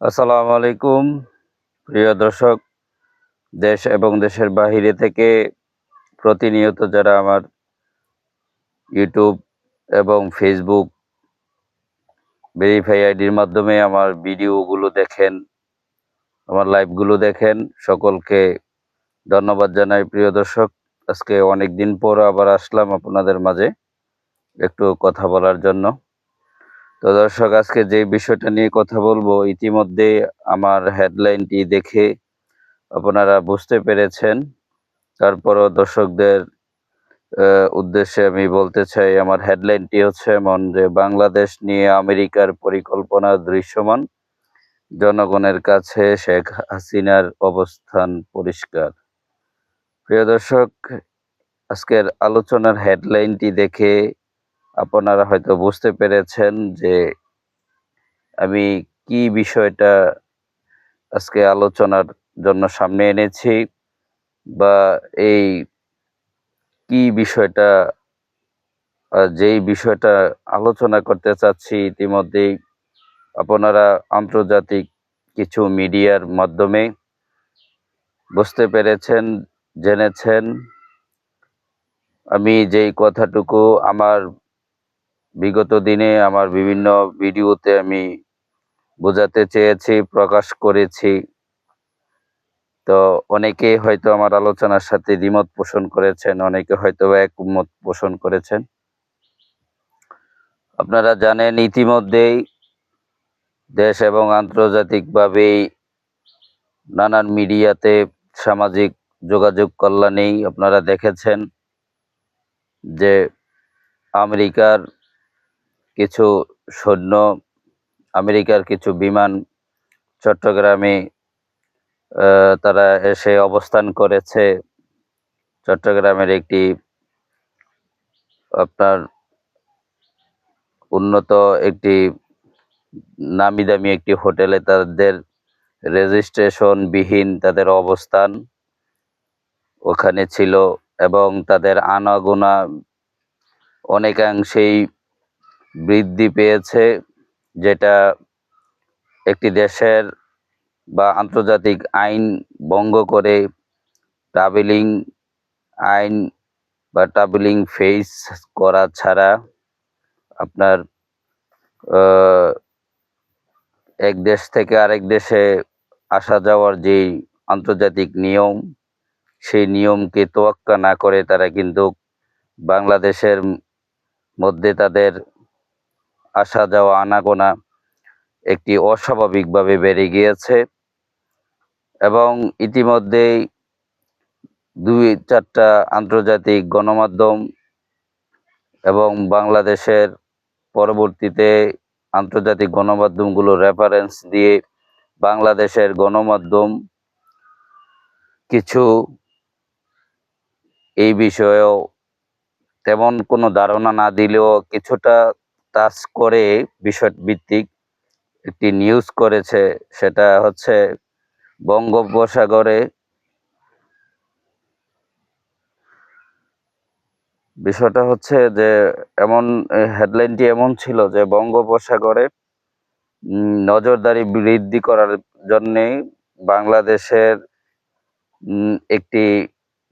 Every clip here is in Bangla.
আসসালামু আলাইকুম, প্রিয় দর্শক, দেশ এবং দেশের বাহিরে থেকে প্রতিনিয়ত যারা আমার ইউটিউব এবং ফেসবুক ভেরিফাই আইডির মাধ্যমে আমার ভিডিওগুলো দেখেন, আমার লাইভগুলো দেখেন, সকলকে ধন্যবাদ জানাই, প্রিয় দর্শক। আজকে অনেক দিন পর আবার আসলাম আপনাদের মাঝে একটু কথা বলার জন্য। তো দর্শক, আজকে যে বিষয়টা নিয়ে কথা বলব, ইতিমধ্যে আমার হেডলাইনটি দেখে আপনারা বুঝতে পেরেছেন। তারপরও দর্শকদের উদ্দেশ্যে আমি বলতে চাই, আমার হেডলাইনটি হচ্ছে এমন যে, বাংলাদেশ নিয়ে আমেরিকার পরিকল্পনা দৃশ্যমান। জনগণের কাছে শেখ হাসিনার অবস্থান পরিষ্কার। প্রিয় দর্শক, আজকের আলোচনার হেডলাইনটি দেখে আপনারা হয়তো বুঝতে পেরেছেন যে আমি কি বিষয়টা আজকে আলোচনার জন্য সামনে এনেছি বা এই কি বিষয়টা যেই বিষয়টা আলোচনা করতে চাচ্ছি ইতিমধ্যেই আপনারা আন্তর্জাতিক কিছু মিডিয়ার মাধ্যমে বুঝতে পেরেছেন, জেনেছেন। আমি যেই কথাটুকু আমার বিগত দিনে আমার বিভিন্ন ভিডিওতে আমি বোঝাতে চেয়েছি, প্রকাশ করেছি। তো অনেকে হয়তো আমার আলোচনার সাথে দ্বিমত পোষণ করেছেন, অনেকে হয়তো একমত পোষণ করেছেন। আপনারা জানেন, ইতিমধ্যেই দেশ এবং আন্তর্জাতিকভাবেই নানান মিডিয়াতে সামাজিক যোগাযোগ কল্যাণেই আপনারা দেখেছেন যে আমেরিকার কিছু সৈন্য, আমেরিকার কিছু বিমান, চট্টগ্রামে তারা এসে অবস্থান করেছে। চট্টগ্রামের একটি আপনার উন্নত একটি নামি দামি একটি হোটেলে তাদের রেজিস্ট্রেশন বিহীন তাদের অবস্থান ওখানে ছিল এবং তাদের আনাগোনা অনেকাংশেই বৃদ্ধি পেয়েছে, যেটা একটি দেশের বা আন্তর্জাতিক আইন ভঙ্গ করে ট্রাভেলিং আইন বা ট্রাভেলিং ফেস করা ছাড়া আপনার এক দেশ থেকে আরেক দেশে আসা যাওয়ার যেই আন্তর্জাতিক নিয়ম, সেই নিয়মকে তোয়াক্কা না করে তারা কিন্তু বাংলাদেশের মধ্যে তাদের আসা যাওয়া আনাগোনা একটি অস্বাভাবিকভাবে বেড়ে গিয়েছে এবং ইতিমধ্যেই দুই চারটা আন্তর্জাতিক গণমাধ্যম এবং বাংলাদেশের পরবর্তীতে আন্তর্জাতিক গণমাধ্যমগুলো রেফারেন্স দিয়ে বাংলাদেশের গণমাধ্যম কিছু এই বিষয়েও তেমন কোনো ধারণা না দিলেও কিছুটা টাচ করে বিষয় ভিত্তিক একটি নিউজ করেছে, সেটা হচ্ছে বঙ্গোপসাগরে বিষয়টা হচ্ছে যে এমন হেডলাইনটি এমন ছিল যে বঙ্গোপসাগরে নজরদারি বৃদ্ধি করার জন্যে বাংলাদেশের একটি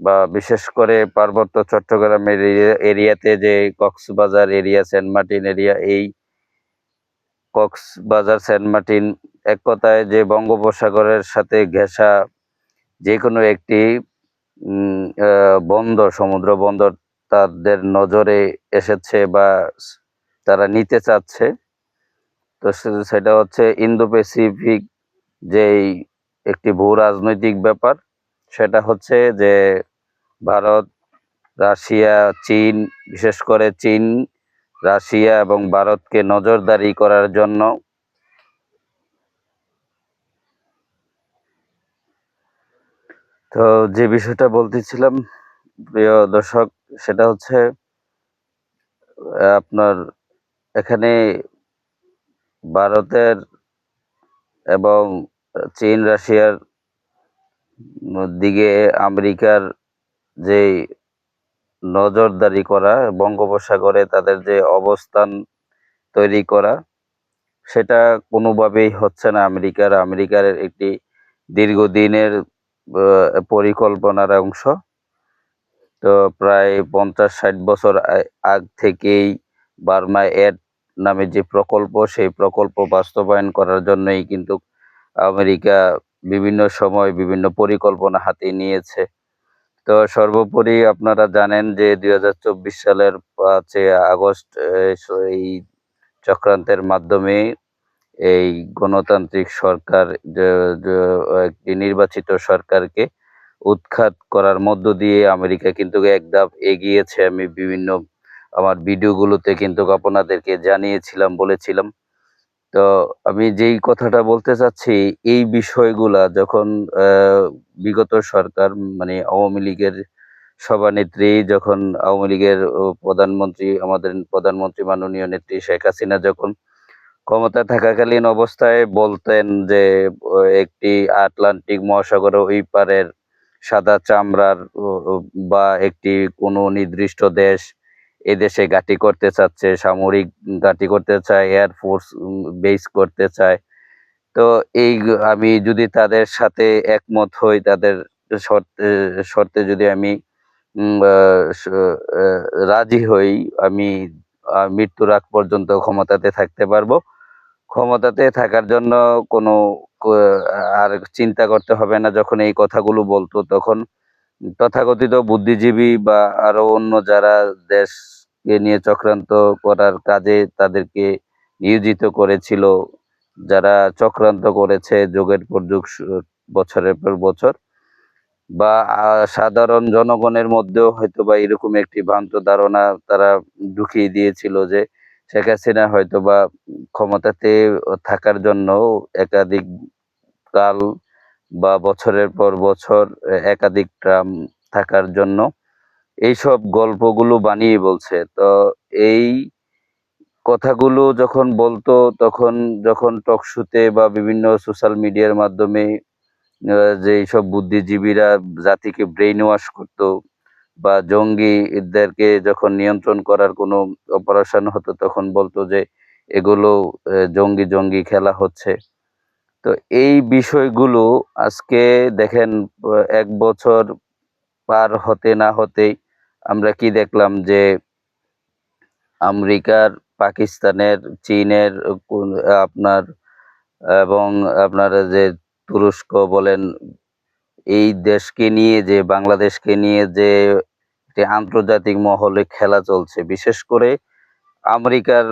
বা বিশেষ করে পার্বত্য চট্টগ্রামের এরিয়াতে যে Cox's Bazar area, Saint Martin area, এই কক্সবাজার, সেন্ট মার্টিন এক কথায় যে বঙ্গোপসাগরের সাথে ঘেঁষা যে কোনো একটি বন্দর, সমুদ্র বন্দর তাদের নজরে এসেছে বা তারা নিতে চাচ্ছে। তো সেটা হচ্ছে ইন্দো প্যাসিফিক যেই একটি ভূ রাজনৈতিক ব্যাপার সেটা হচ্ছে যে ভারত, রাশিয়া, চীন, বিশেষ করে চীন, রাশিয়া এবং ভারতকে নজরদারি করার জন্য তো যে বিষয়টা বলতেছিলাম, প্রিয় দর্শক, সেটা হচ্ছে, আপনার এখানে ভারতের এবং চীন, রাশিয়ার দিকে আমেরিকার যে নজরদারি করা, বঙ্গোপসাগরে তাদের যে অবস্থান তৈরি করা, সেটা কোনোভাবেই হচ্ছে না আমেরিকার। আমেরিকার একটি দীর্ঘদিনের পরিকল্পনার অংশ। তো প্রায় পঞ্চাশ ষাট বছর আগ থেকেই বার্মা এড নামে যে প্রকল্প, সেই প্রকল্প বাস্তবায়ন করার জন্যই কিন্তু আমেরিকা বিভিন্ন সময় বিভিন্ন পরিকল্পনা হাতে নিয়েছে। তো সর্বোপরি আপনারা জানেন যে দুই হাজার চব্বিশ সালের পাঁচই আগস্ট এই চক্রান্তের মাধ্যমে এই গণতান্ত্রিক সরকার একটি নির্বাচিত সরকারকে উৎখাত করার মধ্য দিয়ে আমেরিকা কিন্তু এক ধাপ এগিয়েছে। আমি বিভিন্ন আমার ভিডিওগুলোতে কিন্তু আপনাদেরকে জানিয়েছিলাম, বলেছিলাম তো আমি যেই কথাটা বলতে চাচ্ছি, এই বিষয়গুলা যখন বিগত সরকার মানে আওয়ামী লীগের সভানেত্রী, যখন আওয়ামী লীগের প্রধানমন্ত্রী, আমাদের প্রধানমন্ত্রী মাননীয় নেত্রী শেখ হাসিনা যখন ক্ষমতায় থাকাকালীন অবস্থায় বলতেন যে একটি আটলান্টিক মহাসাগরের ওই পারের সাদা চামড়ার বা একটি কোনো নির্দিষ্ট দেশ এদেশে ঘাঁটি করতে চাচ্ছে, সামরিক ঘাঁটি করতে চায় এয়ারফোর্স বেস করতে চায়। তো এই আমি যদি তাদের সাথে একমত হই, তাদের শর্তে শর্তে যদি আমি রাজি হই, আমি মৃত্যুর আগ পর্যন্ত ক্ষমতাতে থাকতে পারব। ক্ষমতাতে থাকার জন্য কোনো আর চিন্তা করতে হবে না, যখন এই কথাগুলো বলতো, তখন তথাকথিত বুদ্ধিজীবী বা আরও অন্য যারা দেশকে নিয়ে চক্রান্ত করার কাজে তাদেরকে নিয়োজিত করেছিল। যারা চক্রান্ত করেছে যুগের পর যুগ বছরের পর বছর। বা সাধারণ জনগণের মধ্যেও হয়তো বা এরকম একটি ভ্রান্ত ধারণা তারা ঢুকিয়ে দিয়েছিল যে, শেখ হাসিনা হয়তো বা ক্ষমতাতে থাকার জন্য একাধিক কাল বা বছরের পর বছর একাধিক ট্রাম থাকার জন্য এইসব গল্পগুলো বানিয়ে বলছে। তো এই কথাগুলো যখন বলতো, তখন যখন টকশুতে বা বিভিন্ন সোশ্যাল মিডিয়ার মাধ্যমে যে সব বুদ্ধিজীবীরা জাতিকে ব্রেইন ওয়াশ করতো বা জঙ্গিদেরকে যখন নিয়ন্ত্রণ করার কোনো অপারেশন হতো, তখন বলতো যে এগুলো জঙ্গি জঙ্গি খেলা হচ্ছে। তো এই বিষয়গুলো আজকে দেখেন, এক বছর পার হতে না হতেই আমরা কি দেখলাম যে আমেরিকার, পাকিস্তানের, চীনের আপনার এবং আপনার যে তুরস্ক বলেন, এই দেশকে নিয়ে যে, বাংলাদেশকে নিয়ে যে আন্তর্জাতিক মহলে খেলা চলছে। বিশেষ করে আমেরিকার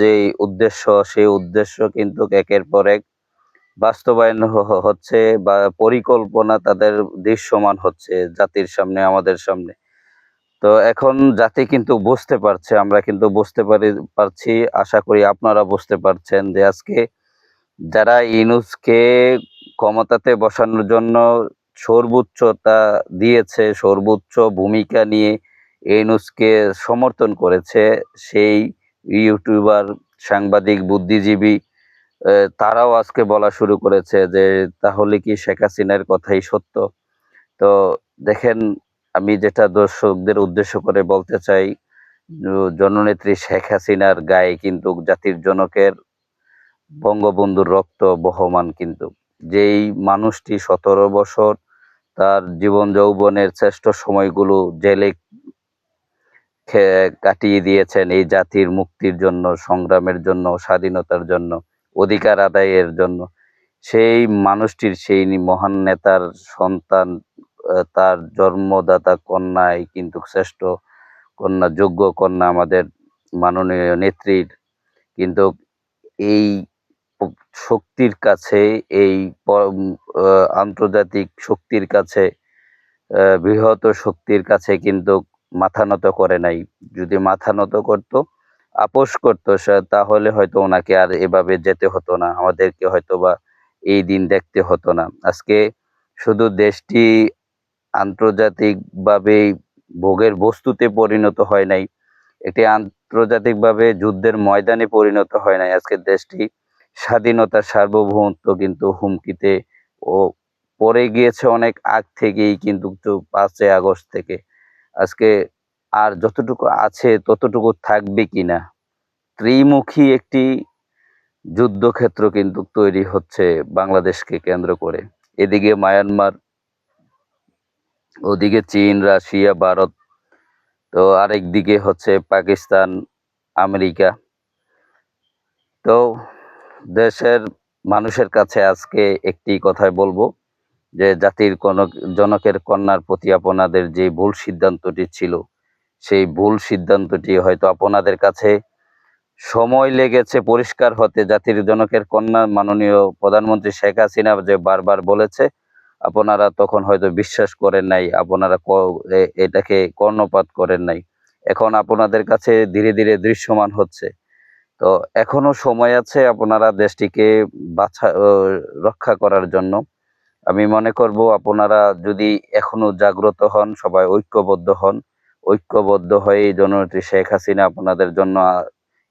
যে উদ্দেশ্য, সেই উদ্দেশ্য কিন্তু একের পর এক বাস্তবায়ন হচ্ছে বা পরিকল্পনা তাদের দৃশ্যমান হচ্ছে জাতির সামনে, আমাদের সামনে। তো এখন জাতি কিন্তু বুঝতে পারছে, আমরা কিন্তু বুঝতে পারি, পারছি, আশা করি আপনারা বুঝতে পারছেন যে আজকে যারা ইনুসকে ক্ষমতাতে বসানোর জন্য সর্বোচ্চতা দিয়েছে, সর্বোচ্চ ভূমিকা নিয়ে ইনুসকে সমর্থন করেছে, সেই ইউটিউবার, সাংবাদিক, বুদ্ধিজীবী তারাও আজকে বলা শুরু করেছে যে তাহলে কি শেখ হাসিনার কথাই সত্য? তো দেখেন আমি যেটা দর্শকদের উদ্দেশ্য করে বলতে চাই জননেত্রী শেখ হাসিনার গায়ে কিন্তু জাতির জনকের বঙ্গবন্ধুর রক্ত বহমান কিন্তু। যেই মানুষটি সতেরো বছর তার জীবন যৌবনের শ্রেষ্ঠ সময়গুলো জেলে কাটিয়ে দিয়েছেন এই জাতির মুক্তির জন্য সংগ্রামের জন্য স্বাধীনতার জন্য অধিকার আদায়ের জন্য। সেই মানুষটির সেই মহান নেতার সন্তান তার জন্মদাতা কন্যাই কিন্তু শ্রেষ্ঠ কন্যা, যোগ্য কন্যা আমাদের মাননীয় নেত্রীর। কিন্তু এই শক্তির কাছে, এই আন্তর্জাতিক শক্তির কাছে বৃহৎ শক্তির কাছে কিন্তু মাথা নত করে নাই। যদি মাথা নত করতো, আপোষ করতো তাহলে হয়তো ওনাকে আর এভাবে যেতে হতো না। আমাদেরকে হয়তো বা এই দিন দেখতে হতো না। আজকে শুধু দেশটি আন্তর্জাতিকভাবে ভোগের বস্তুতে পরিণত হয় নাই। একটি আন্তর্জাতিকভাবে যুদ্ধের ময়দানে পরিণত হয় নাই। আজকে দেশটি স্বাধীনতার সার্বভৌমত্ব কিন্তু হুমকিতে ও পড়ে গিয়েছে অনেক আগ থেকেই কিন্তু পাঁচই আগস্ট থেকে। আজকে আর যতটুকু আছে ততটুকু থাকবে কিনা ত্রিমুখী একটি যুদ্ধক্ষেত্র কিন্তু তৈরি হচ্ছে বাংলাদেশকে কেন্দ্র করে। এদিকে মায়ানমার ওদিকে চীন, রাশিয়া, ভারত, তো আরেক দিকে হচ্ছে পাকিস্তান, আমেরিকা। তো দেশের মানুষের কাছে আজকে একটি কথাই বলব যে জাতির কোন জনকের কন্যার প্রতি আপনাদের যে ভুল সিদ্ধান্তটি ছিল, সেই ভুল সিদ্ধান্তটি হয়তো আপনাদের কাছে সময় লেগেছে পরিষ্কার হতে। জাতির জনকের কন্যা মাননীয় প্রধানমন্ত্রী শেখ হাসিনা যে বারবার বলেছে আপনারা তখন হয়তো বিশ্বাস করেন নাই, আপনারা এটাকে কর্ণপাত করেন নাই। এখন আপনাদের কাছে ধীরে ধীরে দৃশ্যমান হচ্ছে। তো এখনও সময় আছে আপনারা দেশটিকে বাছা রক্ষা করার জন্য। আমি মনে করব আপনারা যদি এখনও জাগ্রত হন, সবাই ঐক্যবদ্ধ হন, ঐক্যবদ্ধ হয়ে জননেত্রী শেখ হাসিনা আপনাদের জন্য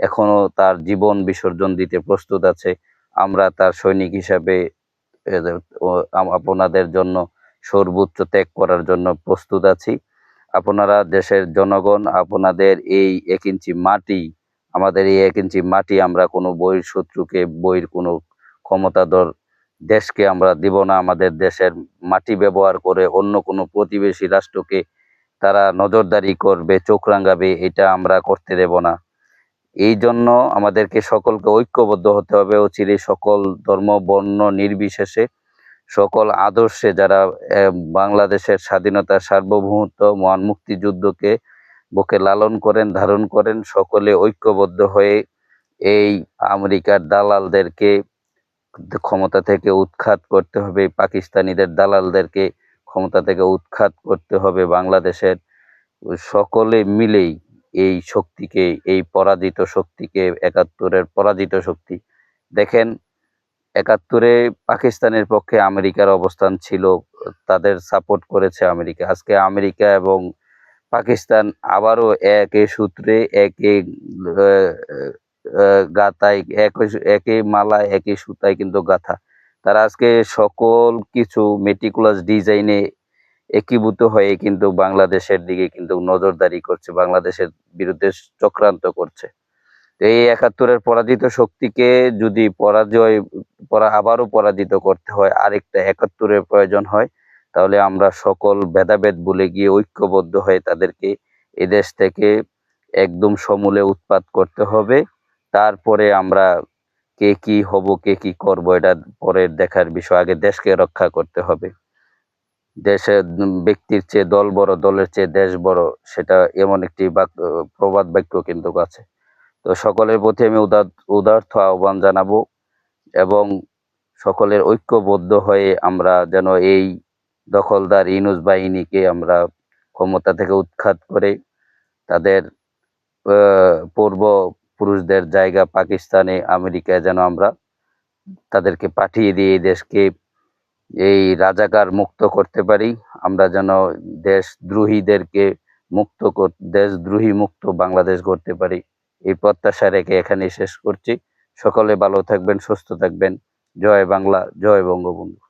এখনও তার জীবন বিসর্জন দিতে প্রস্তুত আছে। আমরা তার সৈনিক হিসাবে আপনাদের জন্য সর্বোচ্চ ত্যাগ করার জন্য প্রস্তুত আছি। আপনারা দেশের জনগণ, আপনাদের এই এক ইঞ্চি মাটি, আমাদের এই এক ইঞ্চি মাটি আমরা কোনো বইয়ের শত্রুকে বইয়ের কোনো ক্ষমতাধর দেশকে আমরা দিব না। আমাদের দেশের মাটি ব্যবহার করে অন্য কোনো প্রতিবেশী রাষ্ট্রকে তারা নজরদারি করবে, চোখ রাঙাবে, এটা আমরা করতে দেব না। এই জন্য আমাদেরকে সকলকে ঐক্যবদ্ধ হতে হবে। অচিরে সকল ধর্ম, বর্ণ নির্বিশেষে সকল আদর্শে যারা বাংলাদেশের স্বাধীনতা সার্বভৌমত্ব, মহান মুক্তিযুদ্ধকে বুকে লালন করেন, ধারণ করেন, সকলে ঐক্যবদ্ধ হয়ে এই আমেরিকার দালালদেরকে ক্ষমতা থেকে উৎখাত করতে হবে। পাকিস্তানিদের দালালদেরকে ক্ষমতা থেকে উৎখাত করতে হবে। বাংলাদেশের সকলে মিলেই এই শক্তিকে, এই পরাজিত শক্তিকে, একাত্তরের পরাজিত শক্তি। দেখেন, একাত্তরে পাকিস্তানের পক্ষে আমেরিকার অবস্থান ছিল, তাদের সাপোর্ট করেছে আমেরিকা। আজকে আমেরিকা এবং পাকিস্তান আবারও একে সূত্রে, একে গাথায় একই একই মালায় একই সুতায় কিন্তু গাথা। তারা আজকে সকল কিছু মেটিকুলাস ডিজাইনে একীভূত হয়ে কিন্তু বাংলাদেশের দিকে কিন্তু নজরদারি করছে, বাংলাদেশের বিরুদ্ধে চক্রান্ত করছে। এই একাত্তরের পরাজিত শক্তিকে যদি পরাজয়, পরা, আবারও পরাজিত করতে হয়, আরেকটা একাত্তরের প্রয়োজন হয়, তাহলে আমরা সকল ভেদাভেদ ভুলে গিয়ে ঐক্যবদ্ধ হয়ে তাদেরকে এদেশ থেকে একদম সমূলে উৎপাত করতে হবে। তারপরে আমরা কে কি হব, কে কি করব, এটা পরের দেখার বিষয়। আগে দেশকে রক্ষা করতে হবে। উম, ব্যক্তির চেয়ে দল বড়, দলের চেয়ে দেশ বড়, সেটা এমন একটি বাক- প্রবাদ বাক্য কিন্তু আছে। তো সকলের প্রতি আমি উদার উদার্থ আহ্বান জানাব এবং সকলের ঐক্যবদ্ধ হয়ে আমরা যেন এই দখলদার ইনুস বাহিনীকে আমরা ক্ষমতা থেকে উৎখাত করে তাদের পূর্ব পুরুষদের জায়গা পাকিস্তানে, আমেরিকায় যেন আমরা তাদেরকে পাঠিয়ে দিয়ে দেশকে এই রাজাকার মুক্ত করতে পারি। আমরা যেন দেশ দ্রোহীদেরকে মুক্ত কর- দেশদ্রোহী মুক্ত বাংলাদেশ করতে পারি। এই প্রত্যাশা রেখে এখানে শেষ করছি। সকলে ভালো থাকবেন, সুস্থ থাকবেন। জয় বাংলা, জয় বঙ্গবন্ধু।